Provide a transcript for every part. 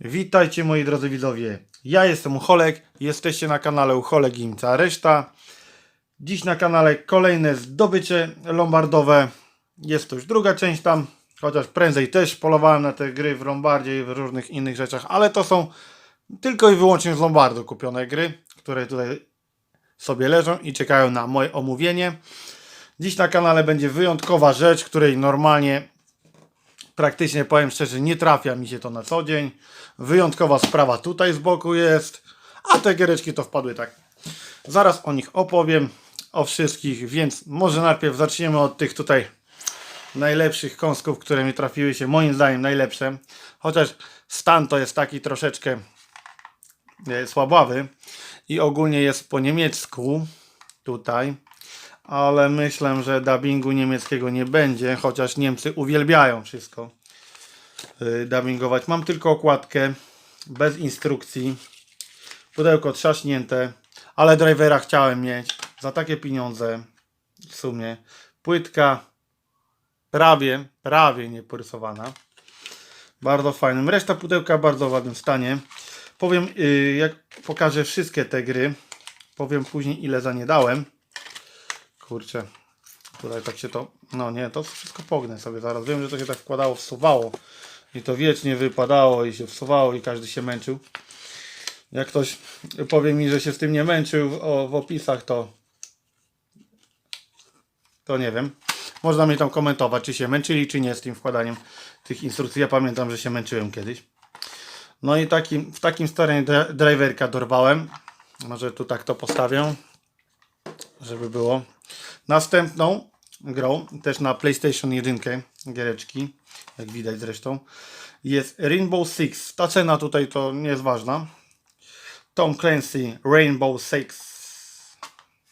Witajcie moi drodzy widzowie. Ja jestem Ucholek, jesteście na kanale Ucholek i reszta. Dziś na kanale kolejne zdobycie lombardowe. Jest to już druga część tam, chociaż prędzej też polowałem na te gry w Lombardzie i w różnych innych rzeczach, ale to są tylko i wyłącznie z Lombardu kupione gry, które tutaj sobie leżą i czekają na moje omówienie. Dziś na kanale będzie wyjątkowa rzecz, której normalnie praktycznie powiem szczerze, nie trafia mi się to na co dzień. Wyjątkowa sprawa tutaj z boku jest, a te giereczki to wpadły tak. Zaraz o nich opowiem, o wszystkich, więc może najpierw zaczniemy od tych tutaj najlepszych kąsków, które mi trafiły się, moim zdaniem najlepsze. Chociaż stan to jest taki troszeczkę e, słabawy i ogólnie jest po niemiecku tutaj ale myślę, że dubbingu niemieckiego nie będzie, chociaż Niemcy uwielbiają wszystko yy, dubbingować. Mam tylko okładkę, bez instrukcji, pudełko trzaśnięte, ale drivera chciałem mieć za takie pieniądze w sumie. Płytka prawie, prawie nieporysowana. Bardzo fajnym. Reszta pudełka bardzo ładnym stanie. Powiem, yy, jak pokażę wszystkie te gry, powiem później ile za nie dałem. Kurczę, tutaj tak się to, no nie, to wszystko pognę sobie zaraz. Wiem, że to się tak wkładało, wsuwało i to wiecznie wypadało i się wsuwało i każdy się męczył. Jak ktoś powie mi, że się z tym nie męczył w, w opisach, to to nie wiem. Można mi tam komentować, czy się męczyli, czy nie z tym wkładaniem tych instrukcji. Ja pamiętam, że się męczyłem kiedyś. No i taki, w takim stanie dri- driverka dorwałem. Może tu tak to postawię, żeby było. Następną grą, też na PlayStation 1 giereczki, jak widać zresztą, jest Rainbow Six. Ta cena tutaj to nie jest ważna. Tom Clancy Rainbow Six.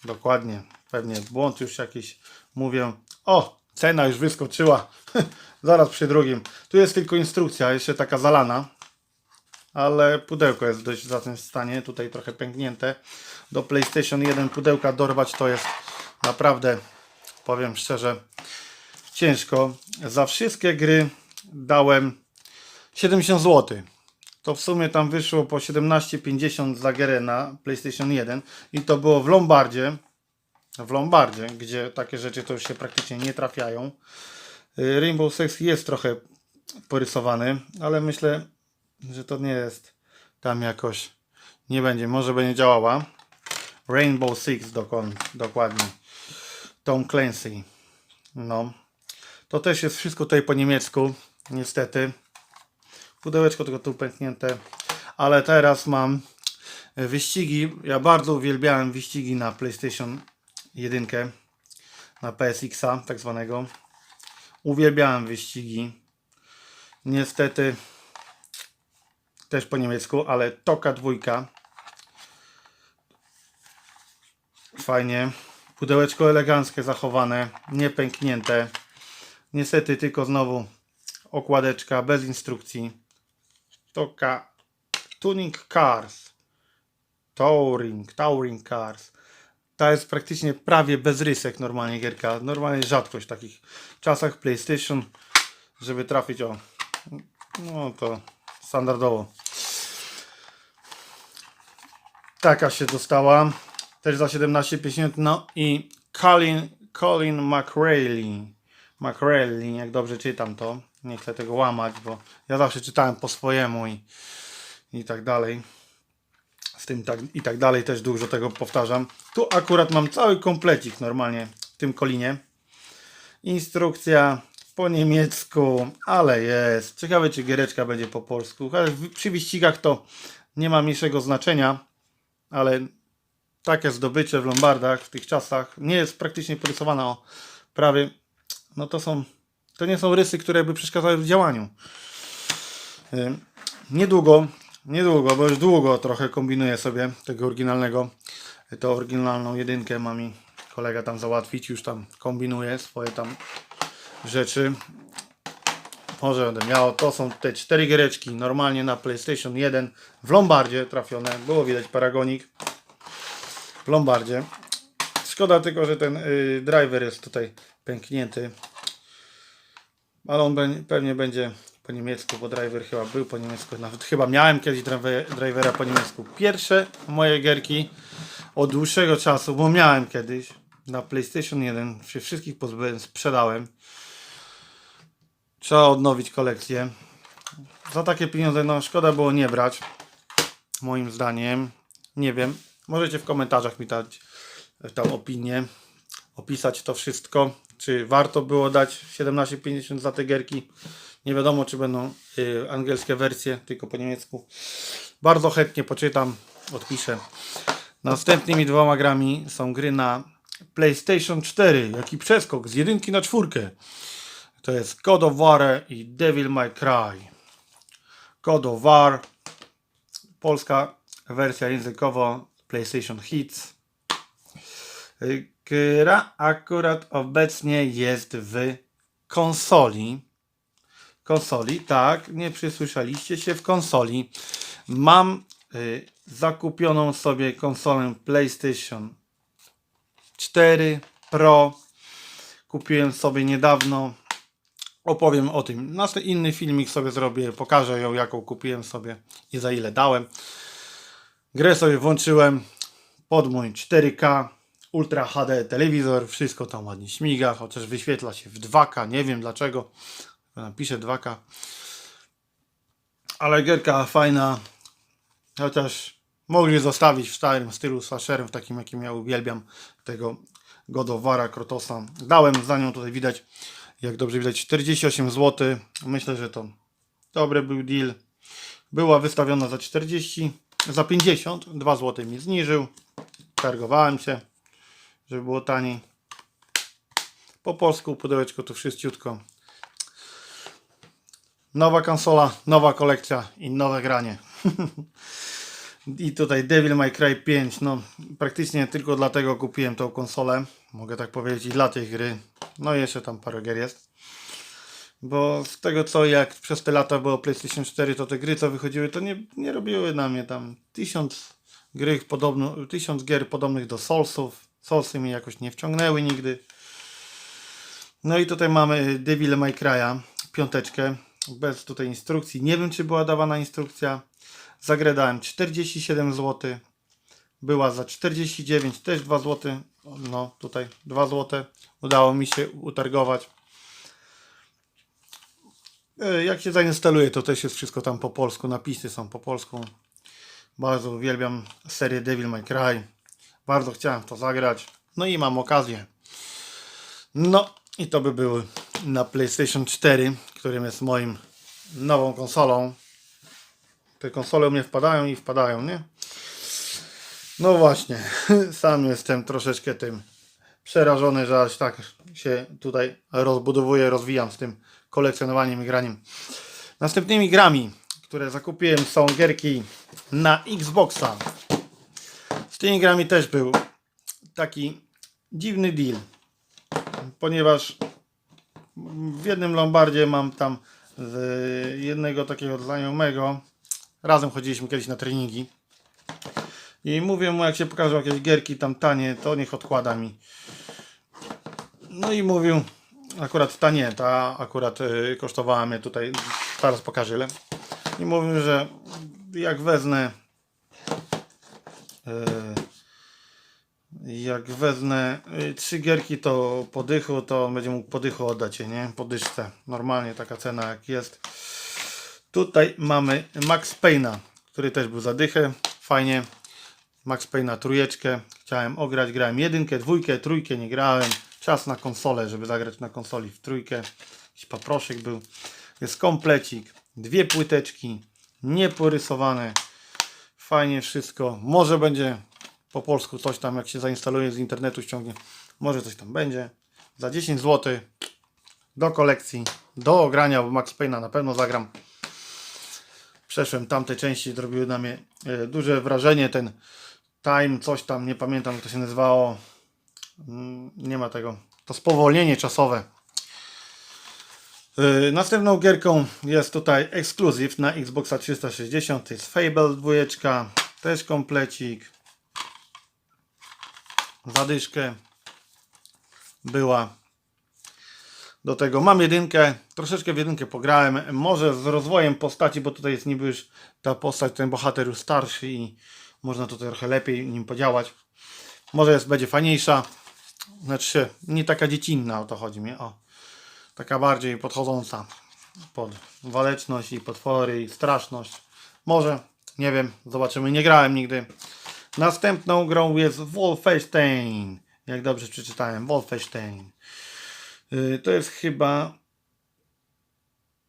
Dokładnie, pewnie błąd już jakiś. Mówię, o, cena już wyskoczyła. Zaraz przy drugim. Tu jest tylko instrukcja, jeszcze taka zalana. Ale pudełko jest w dość zacnym stanie. Tutaj trochę pęknięte. Do PlayStation 1 pudełka dorwać to jest naprawdę, powiem szczerze, ciężko. Za wszystkie gry dałem 70 zł. To w sumie tam wyszło po 17,50 za gierę na PlayStation 1 i to było w Lombardzie. W Lombardzie, gdzie takie rzeczy to już się praktycznie nie trafiają. Y, Rainbow Six jest trochę porysowany, ale myślę, że to nie jest tam jakoś nie będzie, może będzie działała. Rainbow Six dokładnie. Tom Clancy. No. To też jest wszystko tutaj po niemiecku, niestety. Pudełeczko tylko tu pęknięte. Ale teraz mam wyścigi. Ja bardzo uwielbiałem wyścigi na PlayStation 1, na PSX-a tak zwanego. Uwielbiałem wyścigi. Niestety też po niemiecku, ale Toka dwójka. Fajnie. Pudełeczko eleganckie zachowane, nie pęknięte. Niestety tylko znowu okładeczka bez instrukcji. Toka Tuning Cars. Touring, Touring Cars. Ta jest praktycznie prawie bez rysek normalnie gierka. Normalnie rzadkość w takich czasach PlayStation, żeby trafić o no to standardowo. Taka się dostała. Też za 17,50. No i Colin, Colin McRae. McRae, jak dobrze czytam to. Nie chcę tego łamać, bo ja zawsze czytałem po swojemu i, i tak dalej. Z tym tak, i tak dalej też dużo tego powtarzam. Tu akurat mam cały komplecik normalnie w tym kolinie. Instrukcja po niemiecku, ale jest. Ciekawe, czy giereczka będzie po polsku. Ale Przy wyścigach to nie ma mniejszego znaczenia, ale takie zdobycie w Lombardach w tych czasach nie jest praktycznie porysowana o prawie. No to są, to nie są rysy, które by przeszkadzały w działaniu. Ym, Niedługo, niedługo, bo już długo trochę kombinuję sobie tego oryginalnego. To oryginalną jedynkę ma mi kolega tam załatwić, już tam kombinuje swoje tam rzeczy. Może będę miał. To są te cztery giereczki normalnie na PlayStation 1 w Lombardzie trafione. Było widać paragonik w Lombardzie. Szkoda tylko, że ten y, driver jest tutaj pęknięty. Ale on pewnie będzie po niemiecku, bo driver chyba był po niemiecku. Nawet chyba miałem kiedyś driver, drivera po niemiecku. Pierwsze moje gierki od dłuższego czasu, bo miałem kiedyś na PlayStation 1, się wszystkich pozbyłem, sprzedałem. Trzeba odnowić kolekcję. Za takie pieniądze, no szkoda było nie brać. Moim zdaniem. Nie wiem. Możecie w komentarzach mi dać e, tam opinię. Opisać to wszystko. Czy warto było dać 17,50 za te gierki? Nie wiadomo, czy będą y, angielskie wersje, tylko po niemiecku. Bardzo chętnie poczytam, odpiszę. Następnymi dwoma grami są gry na PlayStation 4. Jaki przeskok z jedynki na czwórkę. To jest God of War i Devil May Cry. God of War. Polska wersja językowo PlayStation Hits. Gra akurat obecnie jest w konsoli. Konsoli, tak, nie przysłyszeliście się w konsoli. Mam y, zakupioną sobie konsolę PlayStation 4 Pro. Kupiłem sobie niedawno. Opowiem o tym. Następny inny filmik sobie zrobię, pokażę ją, jaką kupiłem sobie i za ile dałem. Grę sobie włączyłem pod mój 4K Ultra HD telewizor, wszystko tam ładnie śmiga, chociaż wyświetla się w 2K, nie wiem dlaczego. Napiszę 2K. Ale gierka fajna, chociaż mogli zostawić w starym stylu slasherem, w takim jakim ja uwielbiam tego Godowara Krotosa. Dałem za nią tutaj widać, jak dobrze widać, 48 zł. Myślę, że to dobry był deal. Była wystawiona za 40, za 50, 2 zł mi zniżył. Targowałem się, żeby było taniej. Po polsku pudełeczko tu wszyściutko. Nowa konsola, nowa kolekcja i nowe granie. I tutaj Devil May Cry 5, no praktycznie tylko dlatego kupiłem tą konsolę, mogę tak powiedzieć, dla tej gry. No i jeszcze tam parę gier jest. Bo z tego co jak przez te lata było PlayStation 4, to te gry co wychodziły, to nie, nie robiły na mnie tam tysiąc gry podobno, tysiąc gier podobnych do Soulsów. Soulsy mnie jakoś nie wciągnęły nigdy. No i tutaj mamy Devil May Cry'a, piąteczkę, bez tutaj instrukcji. Nie wiem czy była dawana instrukcja. Za grę dałem 47 zł. Była za 49, też 2 zł. No tutaj 2 zł. Udało mi się utargować. E, Jak się zainstaluje, to też jest wszystko tam po polsku. Napisy są po polsku. Bardzo uwielbiam serię Devil May Cry. Bardzo chciałem to zagrać. No i mam okazję. No i to by były na PlayStation 4, którym jest moim nową konsolą. Te konsole u mnie wpadają i wpadają, nie? No właśnie, sam jestem troszeczkę tym przerażony, że aż tak się tutaj rozbudowuję, rozwijam z tym kolekcjonowaniem i graniem. Następnymi grami, które zakupiłem są gierki na Xboxa. Z tymi grami też był taki dziwny deal, ponieważ w jednym Lombardzie mam tam z jednego takiego znajomego. Razem chodziliśmy kiedyś na treningi. I mówię mu, jak się pokażą jakieś gierki tam tanie, to niech odkłada mi. No i mówił, akurat ta nie, ta akurat y, kosztowała mnie tutaj, zaraz pokażę ile. I mówił, że jak wezmę y, jak wezmę y, trzy gierki to po dychu, to będzie mógł po dychu oddać nie? Po dyszce. Normalnie taka cena jak jest. Tutaj mamy Max Payne'a, który też był za dychę. Fajnie. Max Payne'a trójeczkę. Chciałem ograć, grałem jedynkę, dwójkę, trójkę nie grałem. Czas na konsolę, żeby zagrać na konsoli w trójkę. Jakiś paproszek był. Jest komplecik. Dwie płyteczki. Nieporysowane. Fajnie wszystko. Może będzie po polsku coś tam, jak się zainstaluje z internetu, ściągnie. Może coś tam będzie. Za 10 zł do kolekcji, do ogrania, bo Max Payne'a na pewno zagram. Przeszłem tamte części, zrobiły na mnie e, duże wrażenie. Ten time, coś tam, nie pamiętam jak to się nazywało. Mm, Nie ma tego. To spowolnienie czasowe. Yy, Następną gierką jest tutaj ekskluzyw na Xboxa 360. To jest Fable 2. Też komplecik. Zadyszkę była. Do tego. Mam jedynkę, troszeczkę w jedynkę pograłem. Może z rozwojem postaci, bo tutaj jest niby już ta postać, ten bohater już starszy i można tutaj trochę lepiej nim podziałać. Może jest, będzie fajniejsza. Znaczy, nie taka dziecinna o to chodzi mi. O, taka bardziej podchodząca pod waleczność i potwory i straszność. Może, nie wiem, zobaczymy. Nie grałem nigdy. Następną grą jest Wolfenstein. Jak dobrze przeczytałem, Wolfenstein. Yy, To jest chyba.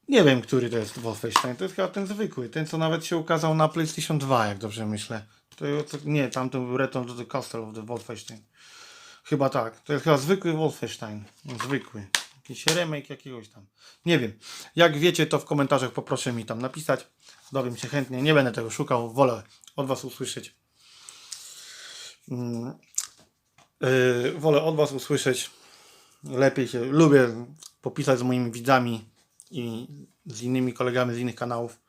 Nie wiem, który to jest Wolfenstein. To jest chyba ten zwykły. Ten, co nawet się ukazał na PlayStation 2, jak dobrze myślę. To, to, nie, tamten był Return to the Castle of the Wolfenstein. Chyba tak. To jest chyba zwykły Wolfenstein. Zwykły. Jakiś remake jakiegoś tam. Nie wiem. Jak wiecie, to w komentarzach poproszę mi tam napisać. Dowiem się chętnie. Nie będę tego szukał. Wolę od Was usłyszeć. Yy, wolę od Was usłyszeć. Lepiej się lubię popisać z moimi widzami i z innymi kolegami z innych kanałów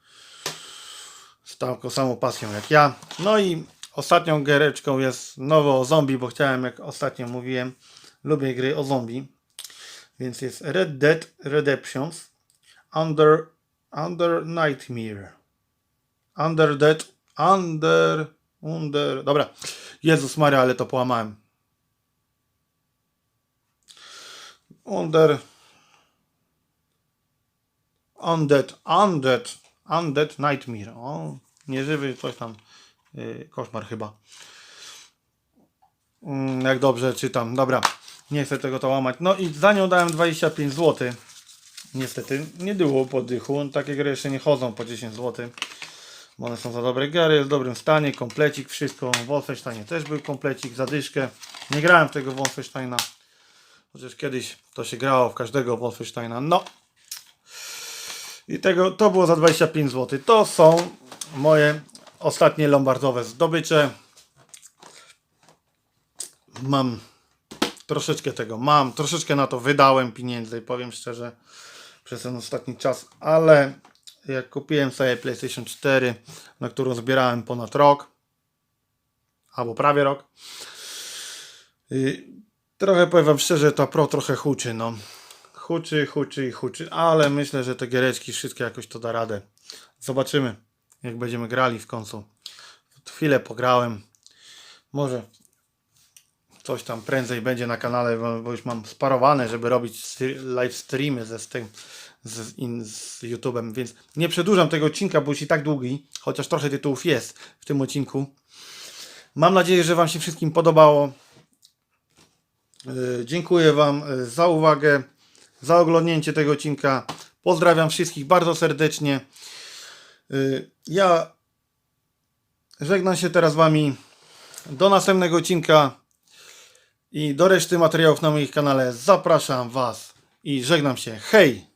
z taką samą pasją jak ja. No i ostatnią giereczką jest nowo o zombie, bo chciałem, jak ostatnio mówiłem, lubię gry o zombie. Więc jest Red Dead Redemptions Under, Under Nightmare. Under Dead, Under, Under, dobra. Jezus Maria, ale to połamałem. Under, Undead, Undead, Undead Nightmare. O, nieżywy coś tam. Yy, koszmar chyba. Mm, jak dobrze czytam. Dobra, nie chcę tego to łamać. No i za nią dałem 25 zł. Niestety nie było poddychu. Takie gry jeszcze nie chodzą po 10 zł. Bo one są za dobre jest w dobrym stanie, komplecik, wszystko. Wolfensteinie też był komplecik, zadyszkę. Nie grałem tego Wolfensteina. Chociaż kiedyś to się grało w każdego Wolfensteina. No. I tego, to było za 25 zł. To są moje ostatnie lombardowe zdobycze. Mam troszeczkę tego mam, troszeczkę na to wydałem pieniędzy, powiem szczerze, przez ten ostatni czas, ale jak kupiłem sobie PlayStation 4, na którą zbierałem ponad rok, albo prawie rok, trochę powiem wam szczerze, ta Pro trochę huczy, no. Huczy, huczy i huczy, ale myślę, że te giereczki wszystkie jakoś to da radę. Zobaczymy, jak będziemy grali w końcu. Chwilę pograłem, może coś tam prędzej będzie na kanale, bo, już mam sparowane, żeby robić live streamy ze z tym z, z YouTube'em, więc nie przedłużam tego odcinka, bo już i tak długi, chociaż trochę tytułów jest w tym odcinku. Mam nadzieję, że Wam się wszystkim podobało. Yy, dziękuję Wam yy, za uwagę, za oglądnięcie tego odcinka. Pozdrawiam wszystkich bardzo serdecznie. Yy, ja żegnam się teraz z Wami. Do następnego odcinka. I do reszty materiałów na moim kanale zapraszam Was i żegnam się. Hej!